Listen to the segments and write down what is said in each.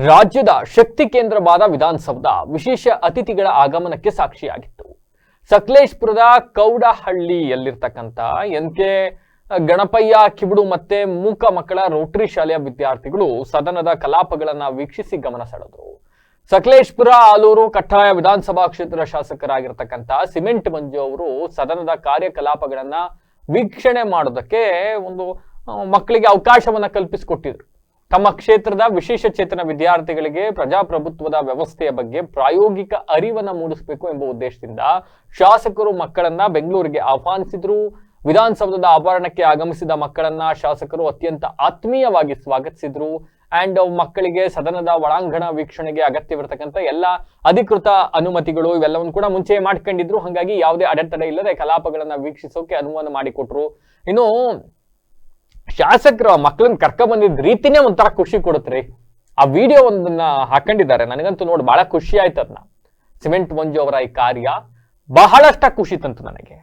ರಾಜ್ಯದ ಶಕ್ತಿ ಕೇಂದ್ರವಾದ ವಿಧಾನಸೌಧ ವಿಶೇಷ ಅತಿಥಿಗಳ ಆಗಮನಕ್ಕೆ ಸಾಕ್ಷಿಯಾಗಿತ್ತು. ಸಕಲೇಶ್ಪುರದ ಕೌಡಹಳ್ಳಿಯಲ್ಲಿರ್ತಕ್ಕಂಥ ಎನ್ ಕೆ ಗಣಪಯ್ಯ ಕಿಬುಡು ಮತ್ತೆ ಮೂಕ ಮಕ್ಕಳ ರೋಟರಿ ಶಾಲೆಯ ವಿದ್ಯಾರ್ಥಿಗಳು ಸದನದ ಕಲಾಪಗಳನ್ನ ವೀಕ್ಷಿಸಿ ಗಮನ ಸೆಳೆದರು. ಸಕಲೇಶ್ಪುರ ಆಲೂರು ಕಟ್ಟಾಯ ವಿಧಾನಸಭಾ ಕ್ಷೇತ್ರ ಶಾಸಕರಾಗಿರ್ತಕ್ಕಂಥ ಸಿಮೆಂಟ್ ಮಂಜು ಅವರು ಸದನದ ಕಾರ್ಯಕಲಾಪಗಳನ್ನ ವೀಕ್ಷಣೆ ಮಾಡೋದಕ್ಕೆ ಒಂದು ಮಕ್ಕಳಿಗೆ ಅವಕಾಶವನ್ನ ಕಲ್ಪಿಸಿಕೊಟ್ಟಿದ್ರು. ತಮ್ಮ ಕ್ಷೇತ್ರದ ವಿಶೇಷ ಚೇತನ ವಿದ್ಯಾರ್ಥಿಗಳಿಗೆ ಪ್ರಜಾಪ್ರಭುತ್ವದ ವ್ಯವಸ್ಥೆಯ ಬಗ್ಗೆ ಪ್ರಾಯೋಗಿಕ ಅರಿವನ್ನ ಮೂಡಿಸಬೇಕು ಎಂಬ ಉದ್ದೇಶದಿಂದ ಶಾಸಕರು ಮಕ್ಕಳನ್ನ ಬೆಂಗಳೂರಿಗೆ ಆಹ್ವಾನಿಸಿದ್ರು. ವಿಧಾನಸೌಧದ ಆವರಣಕ್ಕೆ ಆಗಮಿಸಿದ ಮಕ್ಕಳನ್ನ ಶಾಸಕರು ಅತ್ಯಂತ ಆತ್ಮೀಯವಾಗಿ ಸ್ವಾಗತಿಸಿದ್ರು. ಅಂಡ್ ಮಕ್ಕಳಿಗೆ ಸದನದ ಒಳಾಂಗಣ ವೀಕ್ಷಣೆಗೆ ಅಗತ್ಯವಿರತಕ್ಕಂಥ ಎಲ್ಲ ಅಧಿಕೃತ ಅನುಮತಿಗಳು ಇವೆಲ್ಲವನ್ನು ಕೂಡ ಮುಂಚೆ ಮಾಡ್ಕೊಂಡಿದ್ರು. ಹಾಗಾಗಿ ಯಾವುದೇ ಅಡೆತಡೆ ಇಲ್ಲದೆ ಕಲಾಪಗಳನ್ನ ವೀಕ್ಷಿಸೋಕೆ ಅನುವನ್ನು ಮಾಡಿಕೊಟ್ರು. ಇನ್ನು ಶಾಸಕರು ಆ ಮಕ್ಕಳನ್ನ ಕರ್ಕ ಬಂದಿದ್ದ ರೀತಿನೇ ಒಂಥರ ಖುಷಿ ಕೊಡುತ್ತೆ ಆ ವಿಡಿಯೋ ಒಂದನ್ನ ಹಾಕೊಂಡಿದ್ದಾರೆ. ನನಗಂತೂ ನೋಡಿ ಬಹಳ ಖುಷಿ ಆಯ್ತು ಅದನ್ನ ಸಿಮೆಂಟ್ ಮಂಜು ಅವರ ಈ ಕಾರ್ಯ ಬಹಳಷ್ಟ ಖುಷಿ ತಂತು ನನಗೆ.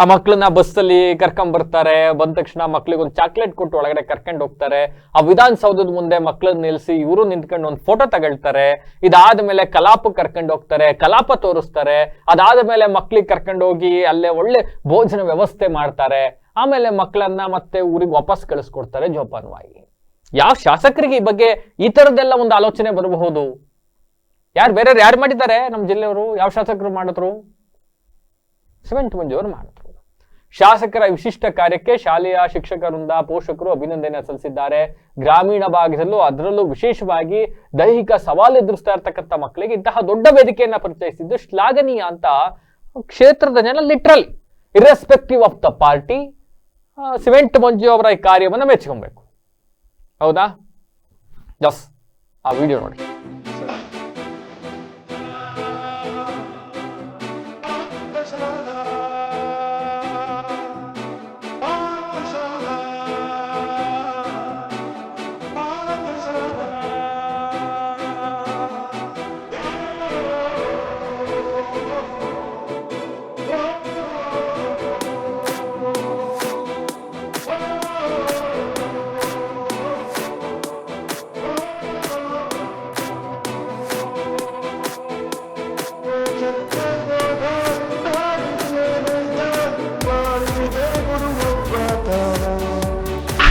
ಆ ಮಕ್ಕಳನ್ನ ಬಸ್ಸಲ್ಲಿ ಕರ್ಕೊಂಡ್ ಬರ್ತಾರೆ, ಬಂದ ತಕ್ಷಣ ಮಕ್ಳಿಗೆ ಒಂದು ಚಾಕ್ಲೇಟ್ ಕೊಟ್ಟು ಒಳಗಡೆ ಕರ್ಕೊಂಡು ಹೋಗ್ತಾರೆ. ಆ ವಿಧಾನಸೌಧದ ಮುಂದೆ ಮಕ್ಕಳನ್ನ ನಿಲ್ಸಿ ಇವರು ನಿಂತ್ಕೊಂಡು ಒಂದು ಫೋಟೋ ತಗೊಳ್ತಾರೆ. ಇದಾದ ಮೇಲೆ ಕಲಾಪ ಕರ್ಕೊಂಡು ಹೋಗ್ತಾರೆ, ಕಲಾಪ ತೋರಿಸ್ತಾರೆ. ಅದಾದ ಮೇಲೆ ಮಕ್ಳಿಗೆ ಕರ್ಕೊಂಡು ಹೋಗಿ ಅಲ್ಲೇ ಒಳ್ಳೆ ಭೋಜನ ವ್ಯವಸ್ಥೆ ಮಾಡ್ತಾರೆ. ಆಮೇಲೆ ಮಕ್ಕಳನ್ನ ಮತ್ತೆ ಊರಿಗೆ ವಾಪಸ್ ಕಳಿಸ್ಕೊಡ್ತಾರೆ ಜೋಪಾನವಾಗಿ. ಯಾವ ಶಾಸಕರಿಗೆ ಈ ಬಗ್ಗೆ ಈ ತರದ್ದೆಲ್ಲ ಒಂದು ಆಲೋಚನೆ ಬರಬಹುದು? ಯಾರು, ಬೇರೆಯವ್ರು ಯಾರು ಮಾಡಿದ್ದಾರೆ ನಮ್ಮ ಜಿಲ್ಲೆಯವರು? ಯಾವ ಶಾಸಕರು ಮಾಡಿದ್ರು? ಸಿಮೆಂಟ್ ಮಂಜುವರು ಮಾಡಿದ್ರು. ಶಾಸಕರ ವಿಶಿಷ್ಟ ಕಾರ್ಯಕ್ಕೆ ಶಾಲೆಯ ಶಿಕ್ಷಕರಿಂದ ಪೋಷಕರು ಅಭಿನಂದನೆ ಸಲ್ಲಿಸಿದ್ದಾರೆ. ಗ್ರಾಮೀಣ ಭಾಗದಲ್ಲೂ ಅದರಲ್ಲೂ ವಿಶೇಷವಾಗಿ ದೈಹಿಕ ಸವಾಲು ಎದುರಿಸ್ತಾ ಇರ್ತಕ್ಕಂಥ ಮಕ್ಕಳಿಗೆ ಇಂತಹ ದೊಡ್ಡ ವೇದಿಕೆಯನ್ನ ಪರಿಚಯಿಸಿದ್ದು ಶ್ಲಾಘನೀಯ ಅಂತ ಕ್ಷೇತ್ರದ ಜನ literal irrespective of the party cement Manju ಅವರ ಈ ಕಾರ್ಯವನ್ನು ಮೆಚ್ಕೊಬೇಕು ಹೌದಾ? ಜಸ್ ಆ ವಿಡಿಯೋ ನೋಡಿ.